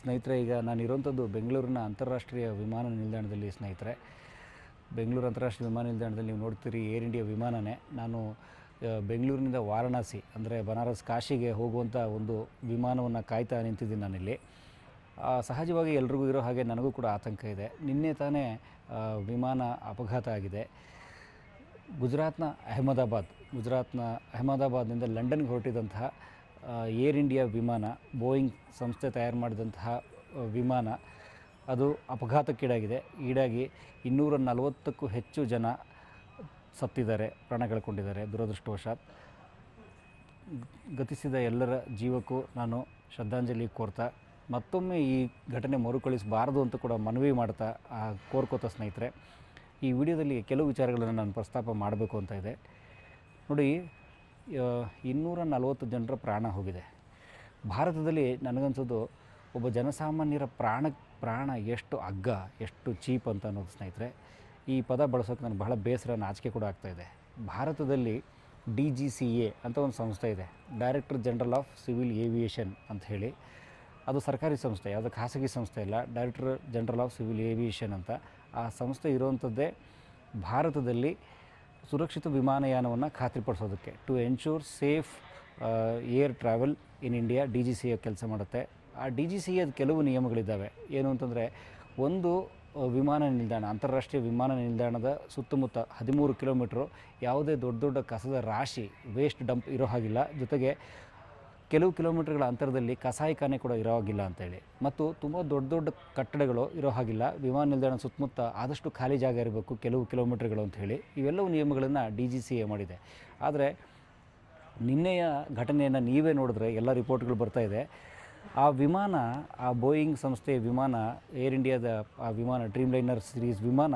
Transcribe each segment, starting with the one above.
ಸ್ನೇಹಿತರೆ, ಈಗ ನಾನು ಇರೋಂಥದ್ದು ಬೆಂಗಳೂರಿನ ಅಂತಾರಾಷ್ಟ್ರೀಯ ವಿಮಾನ ನಿಲ್ದಾಣದಲ್ಲಿ ಸ್ನೇಹಿತರೆ. ಬೆಂಗಳೂರು ಅಂತಾರಾಷ್ಟ್ರೀಯ ವಿಮಾನ ನಿಲ್ದಾಣದಲ್ಲಿ ನೀವು ನೋಡ್ತೀರಿ ಏರ್ ಇಂಡಿಯಾ ವಿಮಾನನೇ. ನಾನು ಬೆಂಗಳೂರಿನಿಂದ ವಾರಣಾಸಿ, ಅಂದರೆ ಬನಾರಸ್ ಕಾಶಿಗೆ ಹೋಗುವಂಥ ಒಂದು ವಿಮಾನವನ್ನು ಕಾಯ್ತಾ ನಿಂತಿದ್ದೀನಿ ನಾನಿಲ್ಲಿ. ಸಹಜವಾಗಿ ಎಲ್ರಿಗೂ ಇರೋ ಹಾಗೆ ನನಗೂ ಕೂಡ ಆತಂಕ ಇದೆ. ನಿನ್ನೆ ತಾನೇ ವಿಮಾನ ಅಪಘಾತ ಆಗಿದೆ. ಗುಜರಾತ್ನ ಅಹಮದಾಬಾದ್, ಗುಜರಾತ್ನ ಅಹಮದಾಬಾದ್ನಿಂದ ಲಂಡನ್ಗೆ ಹೊರಟಿದಂತಹ ಏರ್ ಇಂಡಿಯಾ ವಿಮಾನ, ಬೋಯಿಂಗ್ ಸಂಸ್ಥೆ ತಯಾರು ಮಾಡಿದಂತಹ ವಿಮಾನ, ಅದು ಅಪಘಾತಕ್ಕೀಡಾಗಿದೆ. ಈಡಾಗಿ ಇನ್ನೂರ ನಲವತ್ತಕ್ಕೂ ಹೆಚ್ಚು ಜನ ಸತ್ತಿದ್ದಾರೆ ಪ್ರಾಣ ಕಳ್ಕೊಂಡಿದ್ದಾರೆ ದುರದೃಷ್ಟವಶಾತ್. ಗತಿಸಿದ ಎಲ್ಲರ ಜೀವಕ್ಕೂ ನಾನು ಶ್ರದ್ಧಾಂಜಲಿ ಕೋರ್ತಾ, ಮತ್ತೊಮ್ಮೆ ಈ ಘಟನೆ ಮರುಕಳಿಸಬಾರದು ಅಂತ ಕೂಡ ಮನವಿ ಮಾಡ್ತಾ ಕೋರ್ಕೋತಾ ಸ್ನೇಹಿತರೆ, ಈ ವಿಡಿಯೋದಲ್ಲಿ ಕೆಲವು ವಿಚಾರಗಳನ್ನು ನಾನು ಪ್ರಸ್ತಾಪ ಮಾಡಬೇಕು ಅಂತ ಇದೆ. ನೋಡಿ ಇನ್ನೂರ ನಲವತ್ತು ಜನರ ಪ್ರಾಣ ಹೋಗಿದೆ. ಭಾರತದಲ್ಲಿ ನನಗನ್ಸೋದು ಒಬ್ಬ ಜನಸಾಮಾನ್ಯರ ಪ್ರಾಣ ಪ್ರಾಣ ಎಷ್ಟು ಅಗ್ಗ ಎಷ್ಟು ಚೀಪ್ ಅಂತ ಅನ್ನೋದು ಸ್ನೇಹಿತರೆ, ಈ ಪದ ಬಳಸೋಕೆ ನನಗೆ ಬಹಳ ಬೇಸರ, ನಾಚಿಕೆ ಕೂಡ ಆಗ್ತಾಯಿದೆ ಭಾರತದಲ್ಲಿ ಡಿ ಜಿ ಸಿ ಎ ಅಂತ ಒಂದು ಸಂಸ್ಥೆ ಇದೆ. Director General of Civil Aviation ಅಂತ ಹೇಳಿ. ಅದು ಸರ್ಕಾರಿ ಸಂಸ್ಥೆ, ಅದು ಖಾಸಗಿ ಸಂಸ್ಥೆ ಇಲ್ಲ Director General of Civil Aviation ಅಂತ. ಆ ಸಂಸ್ಥೆ ಇರುವಂಥದ್ದೇ ಭಾರತದಲ್ಲಿ ಸುರಕ್ಷಿತ ವಿಮಾನಯಾನವನ್ನು ಖಾತ್ರಿಪಡಿಸೋದಕ್ಕೆ. To ensure safe air travel in India D G C A ಕೆಲಸ ಮಾಡುತ್ತೆ. ಆ ಡಿ ಜಿ ಸಿ ಎದ ಕೆಲವು ನಿಯಮಗಳಿದ್ದಾವೆ. ಏನು ಅಂತಂದರೆ, ಒಂದು ವಿಮಾನ ನಿಲ್ದಾಣ, ಅಂತಾರಾಷ್ಟ್ರೀಯ ವಿಮಾನ ನಿಲ್ದಾಣದ ಸುತ್ತಮುತ್ತ ಹದಿಮೂರು ಕಿಲೋಮೀಟ್ರು ಯಾವುದೇ ದೊಡ್ಡ ದೊಡ್ಡ ಕಸದ ರಾಶಿ ವೇಸ್ಟ್ ಡಂಪ್ ಇರೋ ಹಾಗಿಲ್ಲ. ಜೊತೆಗೆ ಕೆಲವು ಕಿಲೋಮೀಟರ್ಗಳ ಅಂತರದಲ್ಲಿ ಕಸಾಯಿಖಾನೆ ಕೂಡ ಇರೋ ಹಾಗಿಲ್ಲ ಅಂತೇಳಿ ಮತ್ತು ತುಂಬ ದೊಡ್ಡ ದೊಡ್ಡ ಕಟ್ಟಡಗಳು ಇರೋ ಹಾಗಿಲ್ಲ. ವಿಮಾನ ನಿಲ್ದಾಣ ಸುತ್ತಮುತ್ತ ಆದಷ್ಟು ಖಾಲಿ ಜಾಗ ಇರಬೇಕು, ಕೆಲವು ಕಿಲೋಮೀಟರ್ಗಳು ಅಂತ ಹೇಳಿ. ಇವೆಲ್ಲವೂ ನಿಯಮಗಳನ್ನು ಡಿ ಜಿ ಸಿ ಎ ಮಾಡಿದೆ. ಆದರೆ ನಿನ್ನೆಯ ಘಟನೆಯನ್ನು ನೀವೇ ನೋಡಿದ್ರೆ ಎಲ್ಲ ರಿಪೋರ್ಟ್ಗಳು ಬರ್ತಾ ಇದೆ. ಆ ವಿಮಾನ, ಆ ಬೋಯಿಂಗ್ ಸಂಸ್ಥೆಯ ವಿಮಾನ, ಏರ್ ಇಂಡಿಯಾದ ಆ ವಿಮಾನ ಡ್ರೀಮ್ ಲೈನರ್ ಸಿರೀಸ್ ವಿಮಾನ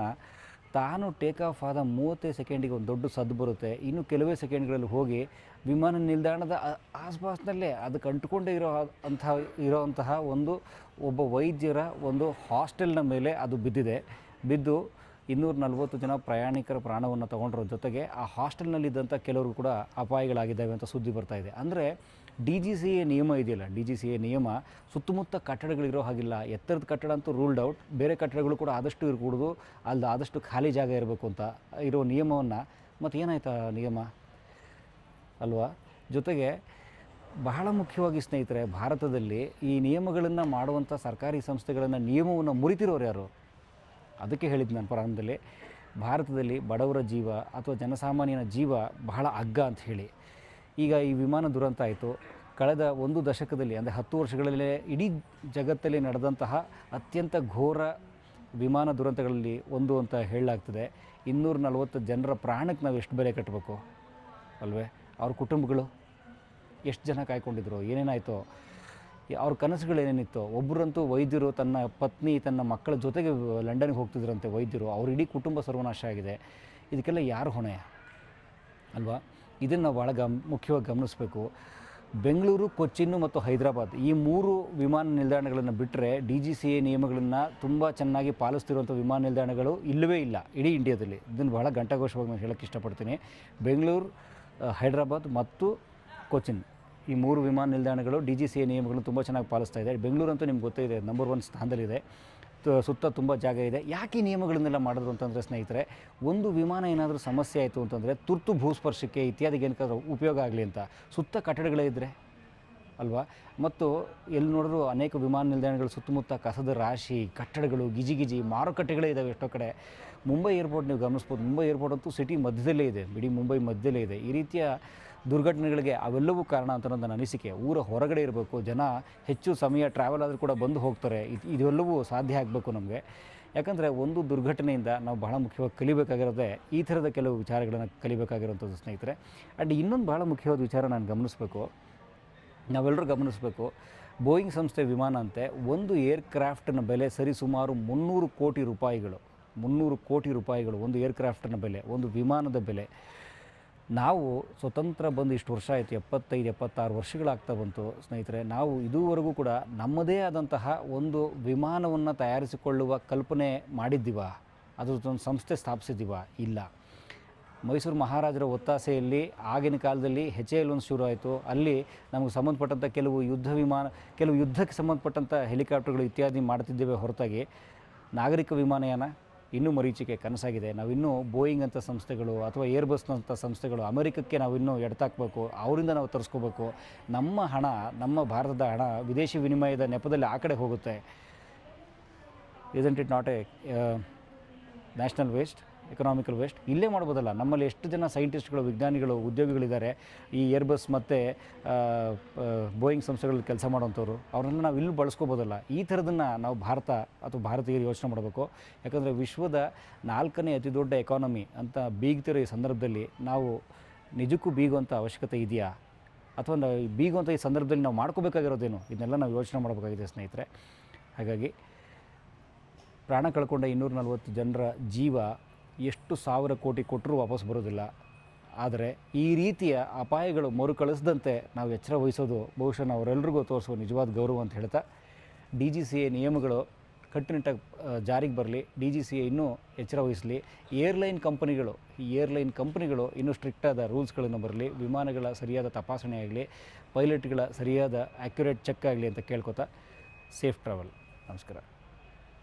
ತಾನು ಟೇಕ್ ಆಫ್ ಆದ ಮೂವತ್ತೈದು ಸೆಕೆಂಡಿಗೆ ಒಂದು ದೊಡ್ಡ ಸದ್ದು ಬರುತ್ತೆ. ಇನ್ನು ಕೆಲವೇ ಸೆಕೆಂಡ್ಗಳಲ್ಲಿ ಹೋಗಿ ವಿಮಾನ ನಿಲ್ದಾಣದ ಆಸ್ಪಾಸ್ನಲ್ಲೇ ಅದಕ್ಕೆ ಅಂಟುಕೊಂಡೇ ಇರೋ ಅಂತಹ ಇರೋವಂತಹ ಒಂದು ಒಬ್ಬ ವೈದ್ಯರ ಒಂದು ಹಾಸ್ಟೆಲ್ನ ಮೇಲೆ ಅದು ಬಿದ್ದಿದೆ. ಬಿದ್ದು ಇನ್ನೂರ ನಲ್ವತ್ತು ಜನ ಪ್ರಯಾಣಿಕರ ಪ್ರಾಣವನ್ನು ತಗೊಂಡ್ರ. ಜೊತೆಗೆ ಆ ಹಾಸ್ಟೆಲ್ನಲ್ಲಿದ್ದಂಥ ಕೆಲವರು ಕೂಡ ಅಪಾಯಗಳಾಗಿದ್ದಾವೆ ಅಂತ ಸುದ್ದಿ ಬರ್ತಾ ಇದೆ. ಅಂದರೆ ಡಿ ಜಿ ಸಿ ಎ ನಿಯಮ ಇದೆಯಲ್ಲ, ಡಿ ಜಿ ಸಿ ಎ ನಿಯಮ, ಸುತ್ತಮುತ್ತ ಕಟ್ಟಡಗಳಿರೋ ಹಾಗಿಲ್ಲ. ಎತ್ತರದ ಕಟ್ಟಡ ಅಂತೂ ರೂಲ್ಡ್ ಔಟ್ ಬೇರೆ ಕಟ್ಟಡಗಳು ಕೂಡ ಆದಷ್ಟು ಇರಕೂಡದು ಅಲ್ಲಿ ಆದಷ್ಟು ಖಾಲಿ ಜಾಗ ಇರಬೇಕು ಅಂತ ಇರೋ ನಿಯಮವನ್ನು. ಮತ್ತು ಏನಾಯ್ತು ನಿಯಮ? ಅಲ್ವಾ? ಜೊತೆಗೆ ಬಹಳ ಮುಖ್ಯವಾಗಿ ಸ್ನೇಹಿತರೆ, ಭಾರತದಲ್ಲಿ ಈ ನಿಯಮಗಳನ್ನು ಮಾಡುವಂಥ ಸರ್ಕಾರಿ ಸಂಸ್ಥೆಗಳನ್ನು ನಿಯಮವನ್ನು ಮುರಿತಿರೋರು ಯಾರು? ಅದಕ್ಕೆ ಹೇಳಿದ್ದು ನಾನು ಪ್ರಾರಂಭದಲ್ಲಿ, ಭಾರತದಲ್ಲಿ ಬಡವರ ಜೀವ ಅಥವಾ ಜನಸಾಮಾನ್ಯನ ಜೀವ ಬಹಳ ಅಗ್ಗ ಅಂತ ಹೇಳಿ. ಈಗ ಈ ವಿಮಾನ ದುರಂತ ಆಯಿತು. ಕಳೆದ ಒಂದು ದಶಕದಲ್ಲಿ, ಅಂದರೆ ಹತ್ತು ವರ್ಷಗಳಲ್ಲೇ ಇಡೀ ಜಗತ್ತಲ್ಲಿ ನಡೆದಂತಹ ಅತ್ಯಂತ ಘೋರ ವಿಮಾನ ದುರಂತಗಳಲ್ಲಿ ಒಂದು ಅಂತ ಹೇಳಲಾಗ್ತದೆ. ಇನ್ನೂರ ನಲವತ್ತು ಜನರ ಪ್ರಾಣಕ್ಕೆ ನಾವು ಎಷ್ಟು ಬೆಲೆ ಕಟ್ಟಬೇಕು ಅಲ್ವೇ? ಅವ್ರ ಕುಟುಂಬಗಳು ಎಷ್ಟು ಜನ ಕಾಯ್ಕೊಂಡಿದ್ರು? ಏನೇನಾಯಿತು? ಅವ್ರ ಕನಸುಗಳು ಏನೇನಿತ್ತು ಒಬ್ಬರಂತೂ ವೈದ್ಯರು ತನ್ನ ಪತ್ನಿ, ತನ್ನ ಮಕ್ಕಳ ಜೊತೆಗೆ ಲಂಡನ್ಗೆ ಹೋಗ್ತಿದ್ರಂತೆ ವೈದ್ಯರು, ಅವ್ರ ಇಡೀ ಕುಟುಂಬ ಸರ್ವನಾಶ ಆಗಿದೆ. ಇದಕ್ಕೆಲ್ಲ ಯಾರು ಹೊಣೆ ಅಲ್ವಾ? ಇದನ್ನು ಭಾಳ ಗಮ್, ಮುಖ್ಯವಾಗಿ ಗಮನಿಸಬೇಕು. ಬೆಂಗಳೂರು, ಕೊಚ್ಚಿನ್ನು ಮತ್ತು ಹೈದರಾಬಾದ್ ಈ ಮೂರು ವಿಮಾನ ನಿಲ್ದಾಣಗಳನ್ನು ಬಿಟ್ಟರೆ ಡಿ ಜಿ ಸಿ ಎ ನಿಯಮಗಳನ್ನು ತುಂಬ ಚೆನ್ನಾಗಿ ಪಾಲಿಸ್ತಿರುವಂಥ ವಿಮಾನ ನಿಲ್ದಾಣಗಳು ಇಲ್ಲವೇ ಇಲ್ಲ ಇಡೀ ಇಂಡಿಯಾದಲ್ಲಿ. ಇದನ್ನು ಬಹಳ ಘಂಟಾಘೋಷವಾಗಿ ನಾನು ಹೇಳೋಕ್ಕೆ ಇಷ್ಟಪಡ್ತೀನಿ. ಬೆಂಗಳೂರು, ಹೈದರಾಬಾದ್ ಮತ್ತು ಕೊಚ್ಚಿನ್ ಈ ಮೂರು ವಿಮಾನ ನಿಲ್ದಾಣಗಳು ಡಿ ಜಿ ಸಿ ಎ ನಿಯಮಗಳನ್ನು ತುಂಬ ಚೆನ್ನಾಗಿ ಪಾಲಿಸ್ತಾ ಇದೆ. ಬೆಂಗಳೂರು ಅಂತೂ ನಿಮ್ಗೆ ಗೊತ್ತೇ ಇದೆ ನಂಬರ್ ಒನ್ ಸ್ಥಾನದಲ್ಲಿದೆ. ಸುತ್ತ ತುಂಬ ಜಾಗ ಇದೆ. ಯಾಕೆ ಈ ನಿಯಮಗಳನ್ನೆಲ್ಲ ಮಾಡಿದ್ರು ಅಂತಂದರೆ ಸ್ನೇಹಿತರೆ, ಒಂದು ವಿಮಾನ ಏನಾದರೂ ಸಮಸ್ಯೆ ಆಯಿತು ಅಂತಂದರೆ ತುರ್ತು ಭೂಸ್ಪರ್ಶಕ್ಕೆ ಇತ್ಯಾದಿಗೆ ಏನಕ್ಕಾದ್ರೂ ಉಪಯೋಗ ಆಗಲಿ ಅಂತ. ಸುತ್ತ ಕಟ್ಟಡಗಳೇ ಇದ್ದರೆ ಅಲ್ವಾ? ಮತ್ತು ಎಲ್ಲಿ ನೋಡಿದ್ರು ಅನೇಕ ವಿಮಾನ ನಿಲ್ದಾಣಗಳು ಸುತ್ತಮುತ್ತ ಕಸದ ರಾಶಿ, ಕಟ್ಟಡಗಳು ಗಿಜಿಗಿಜಿ ಗಿಜಿ ಮಾರುಕಟ್ಟೆಗಳೇ ಇದ್ದಾವೆ ಎಷ್ಟೋ ಕಡೆ. ಮುಂಬೈ ಏರ್ಪೋರ್ಟ್ ನೀವು ಗಮನಿಸ್ಬೋದು. ಮುಂಬೈ ಏರ್ಪೋರ್ಟ್ ಅಂತೂ ಸಿಟಿ ಮಧ್ಯದಲ್ಲೇ ಇದೆ. ಇಡೀ ಮುಂಬೈ ಮಧ್ಯದಲ್ಲೇ ಇದೆ. ಈ ರೀತಿಯ ದುರ್ಘಟನೆಗಳಿಗೆ ಅವೆಲ್ಲವೂ ಕಾರಣ ಅಂತ ನನ್ನ ಅನಿಸಿಕೆ. ಊರ ಹೊರಗಡೆ ಇರಬೇಕು, ಜನ ಹೆಚ್ಚು ಸಮಯ ಟ್ರಾವೆಲ್ ಆದರೂ ಕೂಡ ಬಂದು ಹೋಗ್ತಾರೆ. ಇದು, ಇದೆಲ್ಲವೂ ಸಾಧ್ಯ ಆಗಬೇಕು ನಮಗೆ. ಯಾಕಂದರೆ ಒಂದು ದುರ್ಘಟನೆಯಿಂದ ನಾವು ಬಹಳ ಮುಖ್ಯವಾಗಿ ಕಲಿಬೇಕಾಗಿರೋದೇ ಈ ಥರದ ಕೆಲವು ವಿಚಾರಗಳನ್ನು ಕಲಿಬೇಕಾಗಿರೋಂಥದ್ದು ಸ್ನೇಹಿತರೆ. ಆ್ಯಂಡ್ ಇನ್ನೊಂದು ಬಹಳ ಮುಖ್ಯವಾದ ವಿಚಾರ ನಾನು ಗಮನಿಸಬೇಕು. ನಾವೆಲ್ಲರೂ ಗಮನಿಸಬೇಕು ಬೋಯಿಂಗ್ ಸಂಸ್ಥೆ ವಿಮಾನ ಅಂತೆ ಒಂದು ಏರ್ಕ್ರಾಫ್ಟ್ನ ಬೆಲೆ ಸರಿಸುಮಾರು ಮುನ್ನೂರು ಕೋಟಿ ರೂಪಾಯಿಗಳು, ಮುನ್ನೂರು ಕೋಟಿ ರೂಪಾಯಿಗಳು ಒಂದು ಏರ್ಕ್ರಾಫ್ಟ್ನ ಬೆಲೆ, ಒಂದು ವಿಮಾನದ ಬೆಲೆ. ನಾವು ಸ್ವತಂತ್ರ ಬಂದು ಇಷ್ಟು ವರ್ಷ ಆಯಿತು, ಎಪ್ಪತ್ತೈದು, ಎಪ್ಪತ್ತಾರು ವರ್ಷಗಳಾಗ್ತಾ ಬಂತು ಸ್ನೇಹಿತರೆ, ನಾವು ಇದುವರೆಗೂ ಕೂಡ ನಮ್ಮದೇ ಆದಂತಹ ಒಂದು ವಿಮಾನವನ್ನು ತಯಾರಿಸಿಕೊಳ್ಳುವ ಕಲ್ಪನೆ ಮಾಡಿದ್ದೀವ? ಅದ್ರದ್ದೊಂದು ಸಂಸ್ಥೆ ಸ್ಥಾಪಿಸಿದ್ದೀವ? ಇಲ್ಲ. ಮೈಸೂರು ಮಹಾರಾಜರ ಒತ್ತಾಸೆಯಲ್ಲಿ ಆಗಿನ ಕಾಲದಲ್ಲಿ ಹೆಚ್ ಒಂದು ಶುರು ಆಯಿತು ಅಲ್ಲಿ ನಮಗೆ ಸಂಬಂಧಪಟ್ಟಂಥ ಕೆಲವು ಯುದ್ಧ ವಿಮಾನ, ಕೆಲವು ಯುದ್ಧಕ್ಕೆ ಸಂಬಂಧಪಟ್ಟಂಥ ಹೆಲಿಕಾಪ್ಟರ್ಗಳು ಇತ್ಯಾದಿ ಮಾಡ್ತಿದ್ದೇವೆ ಹೊರತಾಗಿ. ನಾಗರಿಕ ವಿಮಾನಯಾನ ಇನ್ನೂ ಮರೀಚಿಕೆ ಕನಸಾಗಿದೆ. ನಾವು ಇನ್ನೂ ಬೋಯಿಂಗ್ ಅಂತ ಸಂಸ್ಥೆಗಳು ಅಥವಾ ಏರ್ಬಸ್ನಂಥ ಸಂಸ್ಥೆಗಳು ಅಮೆರಿಕಕ್ಕೆ ನಾವು ಇನ್ನೂ ಎಡ್ತಾಕ್ಬೇಕು, ಅವರಿಂದ ನಾವು ತರಿಸ್ಕೋಬೇಕು. ನಮ್ಮ ಹಣ, ನಮ್ಮ ಭಾರತದ ಹಣ ವಿದೇಶಿ ವಿನಿಮಯದ ನೆಪದಲ್ಲಿ ಆ ಕಡೆ ಹೋಗುತ್ತೆ. Isn't it not a national waste economical waste ಇಲ್ಲೇ ಮಾಡ್ಬೋದಲ್ಲ. ನಮ್ಮಲ್ಲಿ ಎಷ್ಟು ಜನ ಸೈಂಟಿಸ್ಟ್ಗಳು ವಿಜ್ಞಾನಿಗಳು, ಉದ್ಯೋಗಿಗಳಿದ್ದಾರೆ, ಈ ಏರ್ಬಸ್ ಮತ್ತು ಬೋಯಿಂಗ್ ಸಂಸ್ಥೆಗಳಲ್ಲಿ ಕೆಲಸ ಮಾಡೋಂಥವ್ರು ಅವ್ರನ್ನ ನಾವು ಇಲ್ಲಿ ಬಳಸ್ಕೋಬೋದಲ್ಲ. ಈ ಥರದನ್ನು ನಾವು ಭಾರತ ಅಥವಾ ಭಾರತೀಯರು ಯೋಚನೆ ಮಾಡಬೇಕು. ಯಾಕಂದರೆ ವಿಶ್ವದ ನಾಲ್ಕನೇ ಅತಿ ದೊಡ್ಡ ಎಕಾನಮಿ ಅಂತ ಬೀಗ್ತಿರೋ ಈ ಸಂದರ್ಭದಲ್ಲಿ ನಾವು ನಿಜಕ್ಕೂ ಬೀಗುವಂಥ ಅವಶ್ಯಕತೆ ಇದೆಯಾ? ಅಥವಾ ನಾವು ಬೀಗುವಂಥ ಈ ಸಂದರ್ಭದಲ್ಲಿ ನಾವು ಮಾಡ್ಕೋಬೇಕಾಗಿರೋದೇನು? ಇದನ್ನೆಲ್ಲ ನಾವು ಯೋಚನೆ ಮಾಡಬೇಕಾಗಿದೆ, ಸ್ನೇಹಿತರೆ. ಹಾಗಾಗಿ ಪ್ರಾಣ ಕಳ್ಕೊಂಡ ಇನ್ನೂರ ನಲ್ವತ್ತು ಜನರ ಜೀವ ಎಷ್ಟು ಸಾವಿರ ಕೋಟಿ ಕೊಟ್ಟರೂ ವಾಪಸ್ ಬರೋದಿಲ್ಲ. ಆದರೆ ಈ ರೀತಿಯ ಅಪಾಯಗಳು ಮರುಕಳಿಸದಂತೆ ನಾವು ಎಚ್ಚರ ವಹಿಸೋದು ಬಹುಶಃ ನಾವರೆಲ್ರಿಗೂ ತೋರಿಸುವ ನಿಜವಾದ ಗೌರವ ಅಂತ ಹೇಳ್ತಾ, ಡಿ ಜಿ ಸಿ ಎ ನಿಯಮಗಳು ಕಟ್ಟುನಿಟ್ಟಾಗಿ ಜಾರಿಗೆ ಬರಲಿ, ಡಿ ಜಿ ಸಿ ಎ ಇನ್ನೂ ಎಚ್ಚರ ವಹಿಸಲಿ. ಏರ್ಲೈನ್ ಕಂಪನಿಗಳು, ಈ ಏರ್ಲೈನ್ ಕಂಪನಿಗಳು ಇನ್ನೂ ಸ್ಟ್ರಿಕ್ಟಾದ ರೂಲ್ಸ್ಗಳನ್ನು ಬರಲಿ, ವಿಮಾನಗಳ ಸರಿಯಾದ ತಪಾಸಣೆ ಆಗಲಿ, ಪೈಲಟ್ಗಳ ಸರಿಯಾದ ಆ್ಯಕ್ಯುರೇಟ್ ಚೆಕ್ ಆಗಲಿ ಅಂತ ಕೇಳ್ಕೊತಾ, ಸೇಫ್ ಟ್ರಾವೆಲ್. ನಮಸ್ಕಾರ.